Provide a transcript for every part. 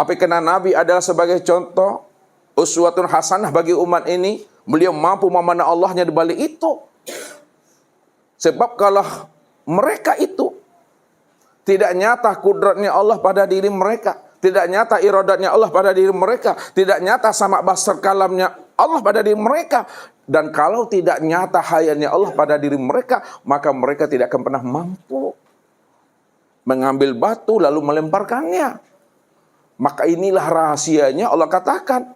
Tapi karena Nabi adalah sebagai contoh uswatun hasanah bagi umat ini, beliau mampu memandang Allahnya di balik itu. Sebab kalau mereka itu tidak nyata kudratnya Allah pada diri mereka, tidak nyata iradatnya Allah pada diri mereka, tidak nyata sama basar kalamnya Allah pada diri mereka, dan kalau tidak nyata hayatnya Allah pada diri mereka, maka mereka tidak akan pernah mampu mengambil batu lalu melemparkannya. Maka inilah rahasianya Allah katakan.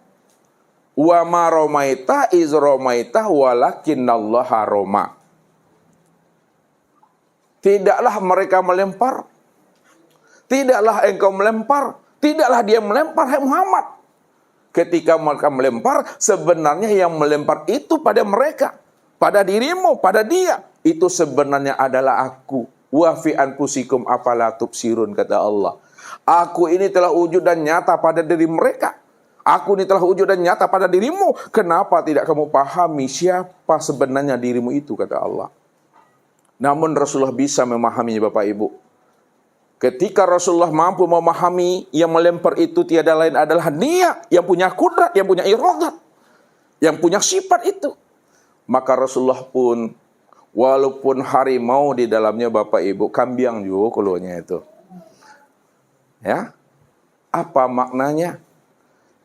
Wa ma romaita iz romaita walakinnallaha roma. Tidaklah mereka melempar. Tidaklah engkau melempar. Tidaklah dia melempar, hai Muhammad. Ketika mereka melempar, sebenarnya yang melempar itu pada mereka. Pada dirimu, pada dia. Itu sebenarnya adalah aku. Wa fi anfusikum afala tubsirun, kata Allah. Aku ini telah wujud dan nyata pada diri mereka. Aku ini telah wujud dan nyata pada dirimu. Kenapa tidak kamu pahami siapa sebenarnya dirimu itu, kata Allah. Namun Rasulullah bisa memahaminya Bapak Ibu. Ketika Rasulullah mampu memahami yang melempar itu tiada lain adalah dia yang punya kudrat, yang punya iradat, yang punya sifat itu. Maka Rasulullah pun walaupun harimau di dalamnya Bapak Ibu, kambiang juga keluarnya itu. Ya. Apa maknanya?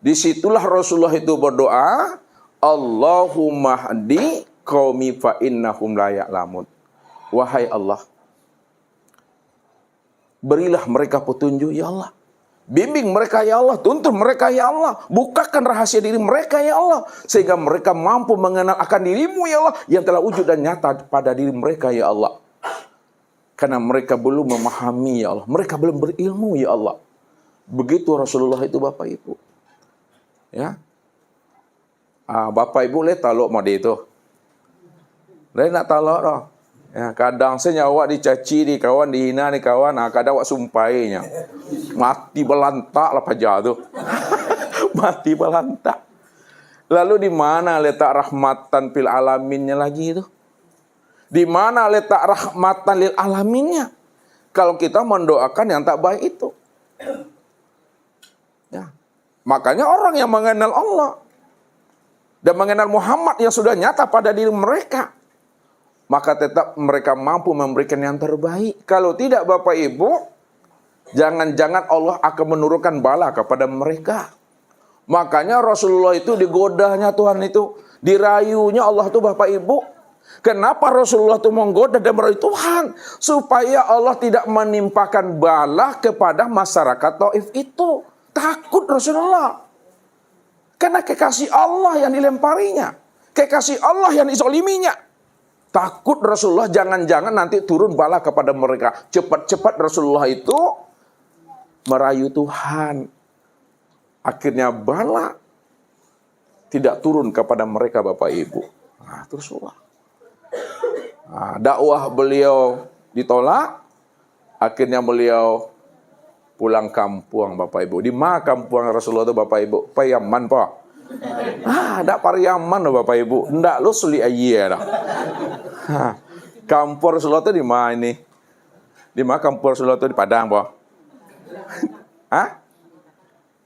Di situlah Rasulullah itu berdoa, Allahumma hdi qaumi fa innahum la ya'lamun. Wahai Allah, berilah mereka petunjuk ya Allah. Bimbing mereka ya Allah, tuntun mereka ya Allah, bukakan rahasia diri mereka ya Allah, sehingga mereka mampu mengenal akan dirimu ya Allah, yang telah wujud dan nyata pada diri mereka ya Allah. Karena mereka belum memahami ya Allah, mereka belum berilmu ya Allah. Begitu Rasulullah itu Bapak Ibu. Ya. Ah, Bapak Ibu lihat taluk mau itu. Lain nak taluk dah. Ya, kadang saya awak dicaci di kawan dihina di kawan, nah kadang awak sumpainya. Mati belantak lah pajar tu. Mati belantak. Lalu di mana letak rahmatan fil alaminnya lagi itu? Di mana letak rahmatan lil alaminnya? Kalau kita mendoakan yang tak baik itu. Ya. Makanya orang yang mengenal Allah dan mengenal Muhammad yang sudah nyata pada diri mereka, maka tetap mereka mampu memberikan yang terbaik. Kalau tidak Bapak Ibu, jangan-jangan Allah akan menurunkan bala kepada mereka. Makanya Rasulullah itu digodanya Tuhan itu, dirayunya Allah itu Bapak Ibu. Kenapa Rasulullah itu menggoda dan merayu Tuhan? Supaya Allah tidak menimpakan bala kepada masyarakat Taif itu. Takut Rasulullah. Karena kekasih Allah yang dilemparinya. Kekasih Allah yang disoliminya. Takut Rasulullah jangan-jangan nanti turun bala kepada mereka. Cepat-cepat Rasulullah itu merayu Tuhan. Akhirnya bala tidak turun kepada mereka Bapak Ibu. Nah, terus Nah, dakwah beliau ditolak. Akhirnya beliau pulang kampung Bapak Ibu. Di mana kampung Rasulullah itu Bapak Ibu? Payaman Pak. Ah, ada pariaman loh Bapak Ibu. Ndak lu suli ayah dah. Kampur Rasulullah itu di mana ini? Di mana kampur Rasulullah itu di Padang, Pak? Hah?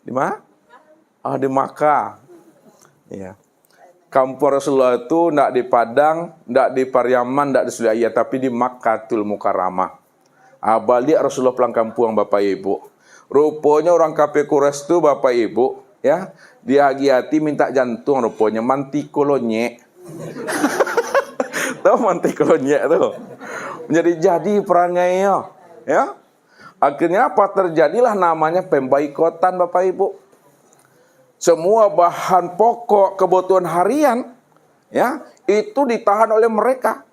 Di mana? Ah, di Makkah. Iya. Kampur Rasulullah itu ndak di Padang, ndak di Pariaman, ndak di Sulaiya, tapi di Makkatul Mukarramah. Ah, balik Rasulullah pulang kampung Bapak Ibu. Rupanya orang kafir Quraisy itu Bapak Ibu, ya, dia hati minta jantung rupanya manti kolonye. Tahu manti kolonye tuh. Menjadi jadi perangainya, ya. Akhirnya apa terjadilah namanya pembaikotan Bapak Ibu. Semua bahan pokok kebutuhan harian ya, itu ditahan oleh mereka.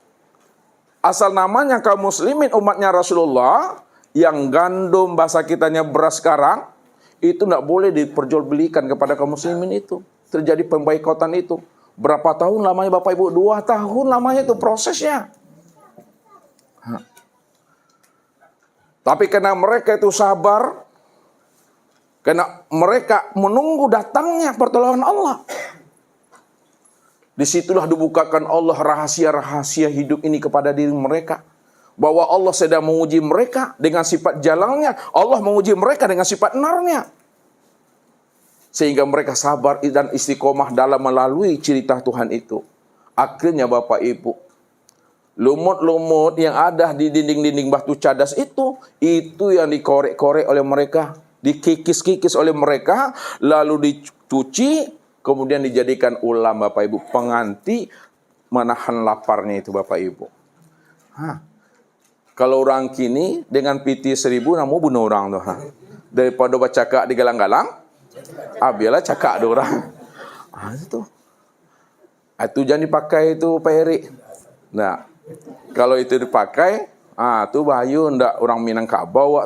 Asal namanya kaum muslimin umatnya Rasulullah yang gandum bahasa kitanya beras sekarang itu tidak boleh diperjualbelikan kepada kaum muslimin itu. Terjadi pembaikotan itu. Berapa tahun lamanya Bapak Ibu? Dua tahun lamanya itu prosesnya. Tapi karena mereka itu sabar, karena mereka menunggu datangnya pertolongan Allah. Di situlah dibukakan Allah rahasia-rahasia hidup ini kepada diri mereka. Bahwa Allah sedang menguji mereka dengan sifat jalannya. Allah menguji mereka dengan sifat narnya. Sehingga mereka sabar dan istiqomah dalam melalui cerita Tuhan itu. Akhirnya Bapak Ibu, lumut-lumut yang ada di dinding-dinding batu cadas itu, itu yang dikorek-korek oleh mereka, dikikis-kikis oleh mereka, lalu dicuci, kemudian dijadikan ulam Bapak Ibu, penganti menahan laparnya itu Bapak Ibu. Hah. Kalau orang kini dengan piti seribu namu bunuh orang tuh. Ha. Daripada baca kak di galang-galang, ah biarlah cakap ada orang. Ah itu. Ah, itu jangan dipakai itu Pak Erik. Nah, kalau itu dipakai, ah tu bahaya ndak orang Minangkabau wak.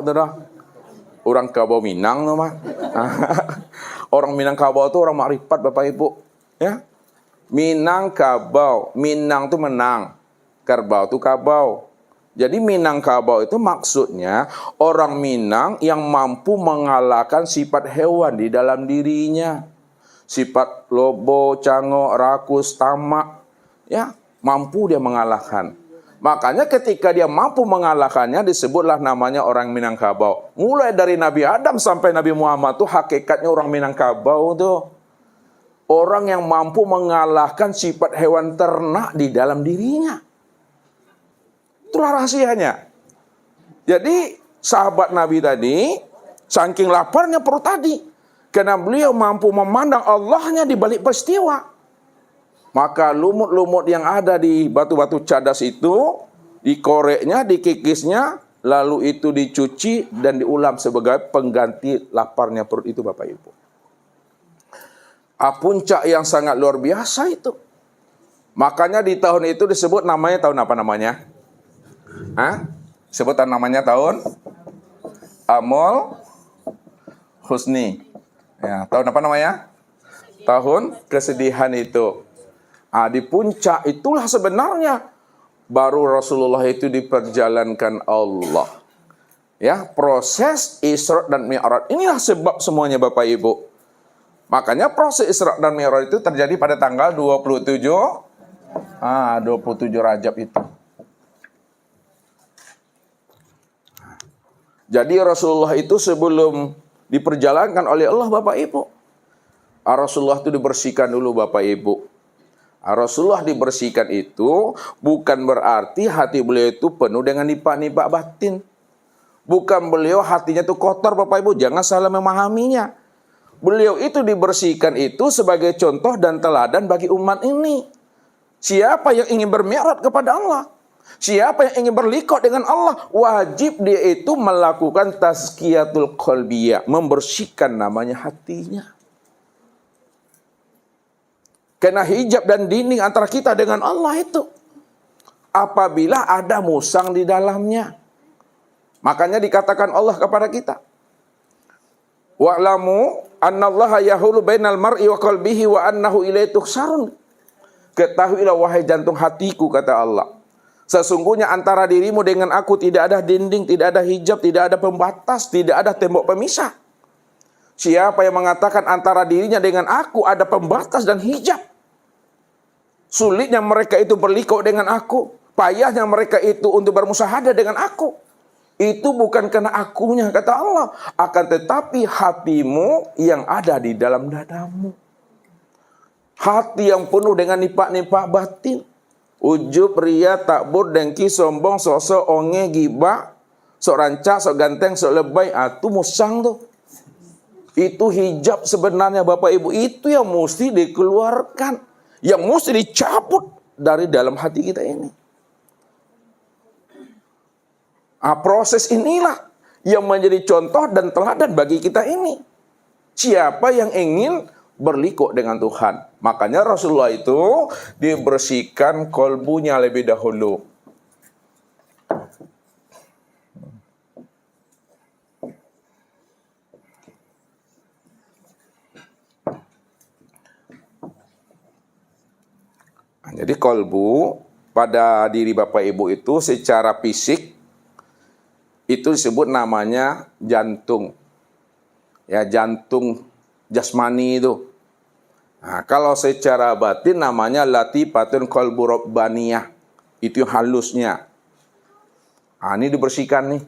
Orang Kabau Minang tu mah. orang Minangkabau tu orang makrifat Bapak Ibu. Ya. Minangkabau, Minang tu menang. Kerbau tu kabau. Jadi Minangkabau itu maksudnya orang Minang yang mampu mengalahkan sifat hewan di dalam dirinya. Sifat lobo, cangok, rakus, tamak. Ya, mampu dia mengalahkan. Makanya ketika dia mampu mengalahkannya disebutlah namanya orang Minangkabau. Mulai dari Nabi Adam sampai Nabi Muhammad tuh hakikatnya orang Minangkabau tuh. Orang yang mampu mengalahkan sifat hewan ternak di dalam dirinya. Itulah rahasianya. Jadi sahabat Nabi tadi, saking laparnya perut tadi. Karena beliau mampu memandang Allahnya di balik peristiwa. Maka lumut-lumut yang ada di batu-batu cadas itu, dikoreknya, dikikisnya, lalu itu dicuci dan diulam sebagai pengganti laparnya perut itu Bapak Ibu. Ah, puncak yang sangat luar biasa itu. Makanya di tahun itu disebut namanya tahun apa namanya? Hah? Sebutan namanya tahun Amol Husni. Ya, tahun apa namanya? Tahun kesedihan itu. Ah, di puncak itulah sebenarnya baru Rasulullah itu diperjalankan Allah. Ya, proses Isra dan Mi'raj. Inilah sebab semuanya Bapak Ibu. Makanya proses Isra dan Mi'raj itu terjadi pada tanggal 27 ah 27 Rajab itu. Jadi Rasulullah itu sebelum diperjalankan oleh Allah Bapak Ibu. Rasulullah itu dibersihkan dulu Bapak Ibu. Rasulullah dibersihkan itu bukan berarti hati beliau itu penuh dengan nipak-nipak batin. Bukan beliau hatinya itu kotor Bapak Ibu, jangan salah memahaminya. Beliau itu dibersihkan itu sebagai contoh dan teladan bagi umat ini. Siapa yang ingin bermirat kepada Allah? Siapa yang ingin berlikok dengan Allah, wajib dia itu melakukan tazkiyatul qalbiyah, membersihkan namanya hatinya. Karena hijab dan dinding antara kita dengan Allah itu apabila ada musang di dalamnya. Makanya dikatakan Allah kepada kita. Wa'lamu annallaha yahulu bainal mar'i wa qalbihi wa annahu ilaihi tuhsarun. Ketahuilah wahai jantung hatiku kata Allah Sesungguhnya antara dirimu dengan aku tidak ada dinding, tidak ada hijab, tidak ada pembatas, tidak ada tembok pemisah. Siapa yang mengatakan antara dirinya dengan aku ada pembatas dan hijab? Sulitnya mereka itu berlikau dengan aku. Payahnya mereka itu untuk bermusahadah dengan aku. Itu bukan karena akunya, kata Allah. Akan tetapi hatimu yang ada di dalam dadamu. Hati yang penuh dengan nipak-nipak batin ujub ria takbur dengki sombong sosok onge giba sok rancak sok ganteng sok lebay ah, musang tuh itu hijab sebenarnya Bapak Ibu itu yang mesti dikeluarkan yang mesti dicabut dari dalam hati kita ini ah, proses inilah yang menjadi contoh dan teladan bagi kita ini siapa yang ingin berlikuk dengan Tuhan. Makanya Rasulullah itu dibersihkan kolbunya lebih dahulu. Jadi kolbu pada diri Bapak Ibu itu secara fisik itu disebut namanya jantung. Ya, jantung jasmani itu. Nah, kalau secara batin namanya latifatun qalbu rabbaniyah. Itu halusnya. Nah, ini dibersihkan nih.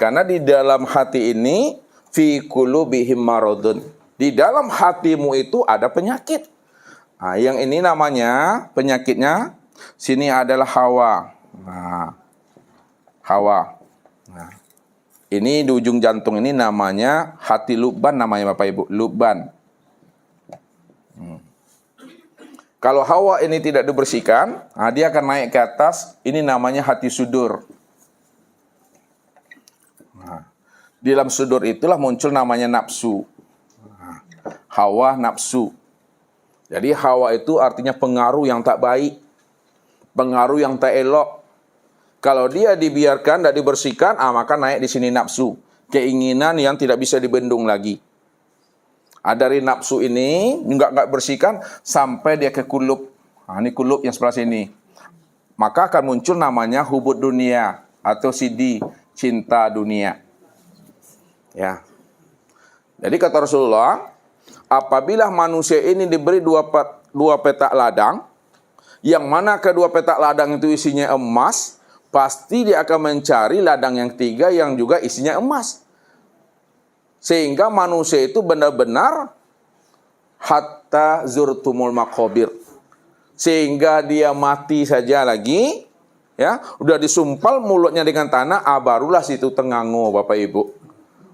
Karena di dalam hati ini fi qulubihim maradun. Di dalam hatimu itu ada penyakit. Nah, yang ini namanya penyakitnya sini adalah hawa. Nah, hawa. Nah, ini di ujung jantung ini namanya hati luban namanya Bapak Ibu, luban. Hmm. Kalau hawa ini tidak dibersihkan, nah dia akan naik ke atas. Ini namanya hati sudur. Nah, di dalam sudur itulah muncul namanya nafsu. Nah, hawa nafsu. Jadi hawa itu artinya pengaruh yang tak baik, pengaruh yang tak elok. Kalau dia dibiarkan, tidak dibersihkan, ah, maka naik di sini nafsu. Keinginan yang tidak bisa dibendung lagi. Ah, dari nafsu ini nggak nggak bersihkan sampai dia ke kulub. Nah, ini kulub yang sebelah sini. Maka akan muncul namanya hubud dunia atau sidi cinta dunia. Ya. Jadi kata Rasulullah, apabila manusia ini diberi dua, dua petak ladang, yang mana kedua petak ladang itu isinya emas, pasti dia akan mencari ladang yang ketiga yang juga isinya emas. Sehingga manusia itu benar-benar hatta zurtumul makobir. Sehingga dia mati saja lagi, ya, udah disumpal mulutnya dengan tanah, ah barulah situ tengangu Bapak Ibu.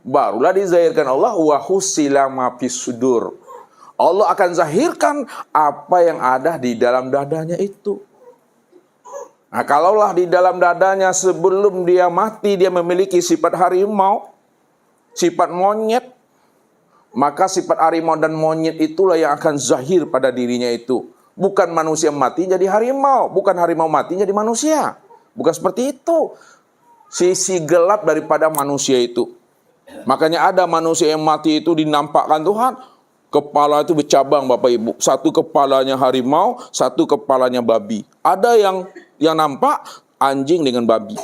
Barulah dizahirkan Allah wa husila sudur. Allah akan zahirkan apa yang ada di dalam dadanya itu. Nah, kalaulah di dalam dadanya sebelum dia mati dia memiliki sifat harimau, sifat monyet, maka sifat harimau dan monyet itulah yang akan zahir pada dirinya itu. Bukan manusia mati jadi harimau, bukan harimau mati jadi manusia. Bukan seperti itu. Sisi gelap daripada manusia itu. Makanya ada manusia yang mati itu dinampakkan Tuhan, kepala itu bercabang Bapak Ibu. Satu kepalanya harimau, satu kepalanya babi. Ada yang yang nampak anjing dengan babi.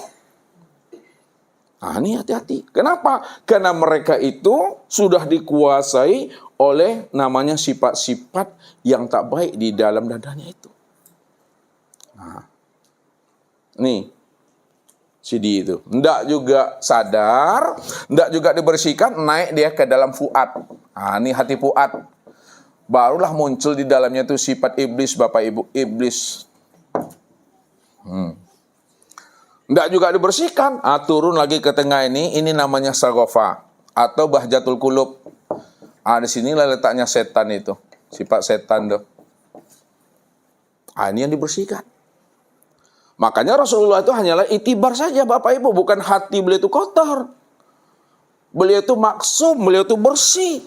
Nah, ini hati-hati. Kenapa? Karena mereka itu sudah dikuasai oleh namanya sifat-sifat yang tak baik di dalam dadanya itu. Nah, nih, CD itu. Tidak juga sadar, tidak juga dibersihkan, naik dia ke dalam fuad. Nah, ini hati fuad. Barulah muncul di dalamnya itu sifat iblis, Bapak Ibu. Iblis. Hmm. Juga dibersihkan. Ah, turun lagi ke tengah ini, ini namanya sagofa atau bahjatul kulub. Ah, di sinilah letaknya setan itu. Sifat setan tuh. Ah, ini yang dibersihkan. Makanya Rasulullah itu hanyalah itibar saja Bapak Ibu, bukan hati beliau itu kotor. Beliau itu maksum, beliau itu bersih.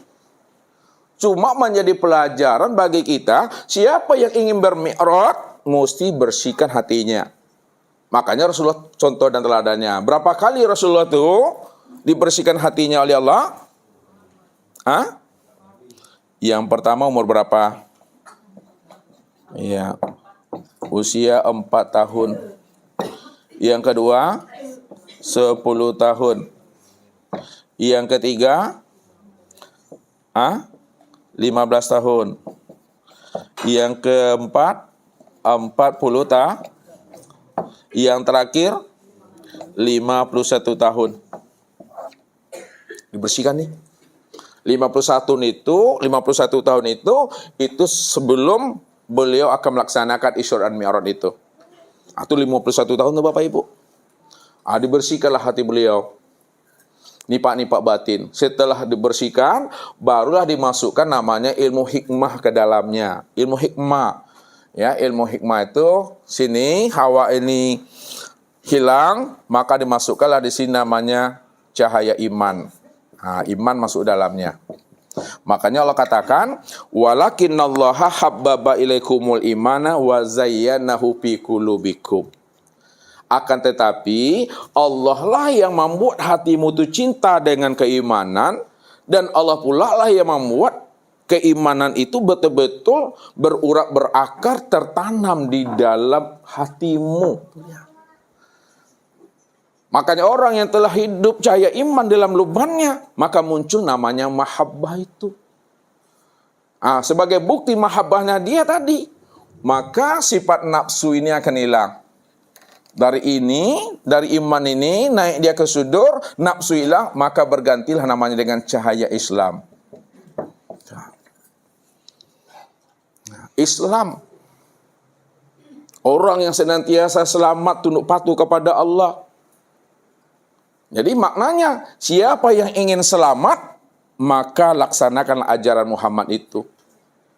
Cuma menjadi pelajaran bagi kita, siapa yang ingin bermi'rat, mesti bersihkan hatinya. Makanya Rasulullah contoh dan teladannya. Berapa kali Rasulullah itu dibersihkan hatinya oleh Allah? Hah? Yang pertama umur berapa? Iya. Usia 4 tahun. Yang kedua 10 tahun. Yang ketiga ah 15 tahun. Yang keempat 40 tahun yang terakhir 51 tahun. Dibersihkan nih. 51 itu, 51 tahun itu itu sebelum beliau akan melaksanakan Isra dan Mi'raj itu. Atau 51 tahun tuh Bapak Ibu. Ah, dibersihkanlah hati beliau. Nipak-nipak batin. Setelah dibersihkan, barulah dimasukkan namanya ilmu hikmah ke dalamnya. Ilmu hikmah. Ya, ilmu hikmah itu sini hawa ini hilang, maka dimasukkanlah di sini namanya cahaya iman. Nah, iman masuk dalamnya. Makanya Allah katakan, "Walakinallaha habbaba ilaikumul imana wa zayyanahu fi qulubikum." Akan tetapi Allah lah yang membuat hatimu itu cinta dengan keimanan dan Allah pula lah yang membuat keimanan itu betul-betul berurak berakar tertanam di dalam hatimu. Makanya orang yang telah hidup cahaya iman dalam lubangnya, maka muncul namanya mahabbah itu. Ah, sebagai bukti mahabbahnya dia tadi, maka sifat nafsu ini akan hilang. Dari ini, dari iman ini, naik dia ke sudur, nafsu hilang, maka bergantilah namanya dengan cahaya Islam. Islam. Orang yang senantiasa selamat tunduk patuh kepada Allah. Jadi maknanya siapa yang ingin selamat maka laksanakan ajaran Muhammad itu.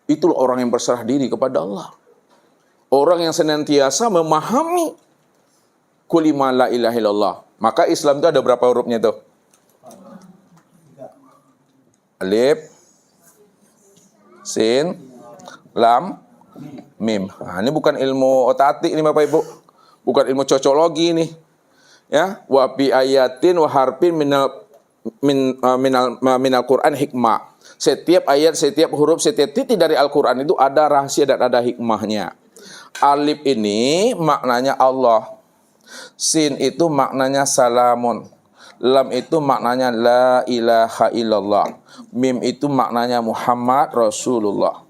Itulah orang yang berserah diri kepada Allah. Orang yang senantiasa memahami kulima la ilaha illallah. Maka Islam itu ada berapa hurufnya itu? Alif, Sin, Lam, Mim. Nah, ini bukan ilmu otak ini Bapak Ibu. Bukan ilmu cocologi ini. Ya, wa bi ayatin wa harfin minal min, uh, minal, uh, minal Quran hikmah. Setiap ayat, setiap huruf, setiap titik dari Al-Quran itu ada rahasia dan ada hikmahnya. Alif ini maknanya Allah. Sin itu maknanya salamun. Lam itu maknanya la ilaha illallah. Mim itu maknanya Muhammad Rasulullah.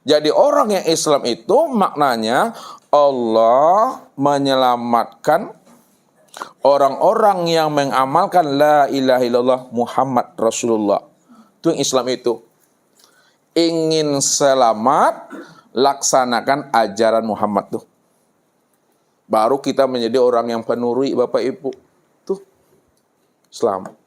Jadi orang yang Islam itu maknanya Allah menyelamatkan orang-orang yang mengamalkan la ilaha illallah Muhammad Rasulullah. Itu yang Islam itu. Ingin selamat, laksanakan ajaran Muhammad tuh. Baru kita menjadi orang yang penurui Bapak Ibu. Tuh. Selamat.